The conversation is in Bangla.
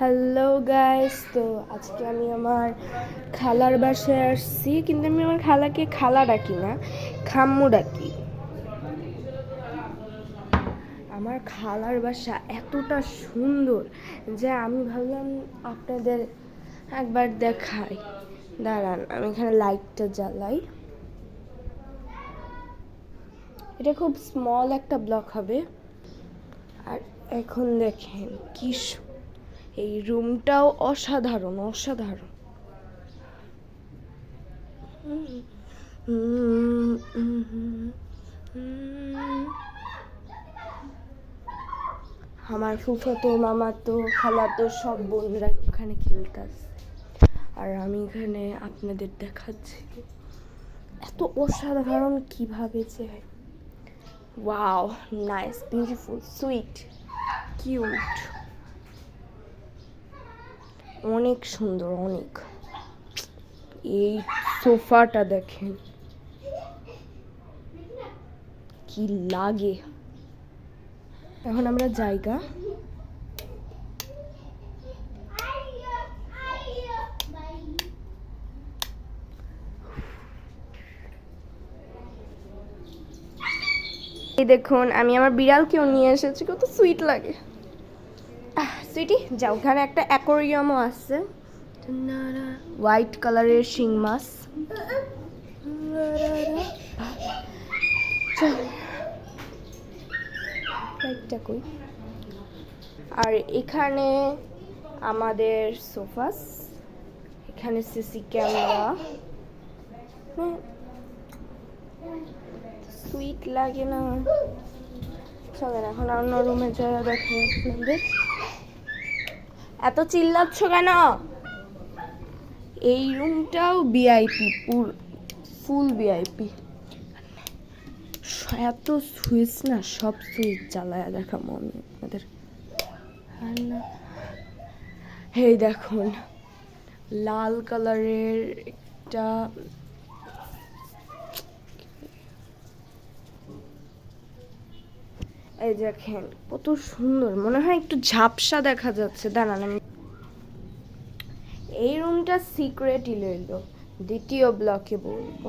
হ্যালো গাইস তো আজকে আমি আমার খালার বাসায় আসছি, কিন্তু আমি আমার খালাকে খালা ডাকি না, খাম্মু ডাকি। আমার খালার বাসা এতটা সুন্দর যে আমি ভাবলাম আপনাদের একবার দেখাই। দাঁড়ান, আমি এখানে লাইটটা জ্বালাই। এটা খুব স্মল একটা ব্লক হবে। আর এখন দেখেন, কি এই রুমটাও অসাধারণ অসাধারণ। আমার ফুফাতো মামাতো খালাতো সব বোনরা ওখানে খেলতে আসছে আর আমি এখানে আপনাদের দেখাচ্ছি। এত অসাধারণ কীভাবে যে wow, nice, beautiful, sweet, cute. অনেক সুন্দর, অনেক। এই সোফাটা দেখেন। কি লাগে। এখন আমরা জায়গা। এই দেখুন, আমি আমার বিড়ালকেও নিয়ে এসেছি, কত সুইট লাগে। সুইটি, যাও। ওখানে একটা অ্যাকোরিয়ামও আছে। হোয়াইট কালারের শিং মাছ। আর এখানে আমাদের সোফাস। এখানে সিসি ক্যামেরা। সুইট লাগে না। চলেন, এখন অন্য রুমে যাই দেখে আপনাদের এত চিল্লাচ্ছ কেন? এই রুমটাও ভিআইপি পুর ফুল ভিআইপি এত সুইচ না, সব সুইচ জ্বালায় দেখা মনে আপনাদের। এই দেখুন, লাল কালারের একটা এই দেখেন, কত সুন্দর। মনে হয় একটু ঝাপসা দেখা যাচ্ছে। দাঁড়ান, আমি এই রুমটা সিক্রেটই লইল। দ্বিতীয় ব্লকে বলব।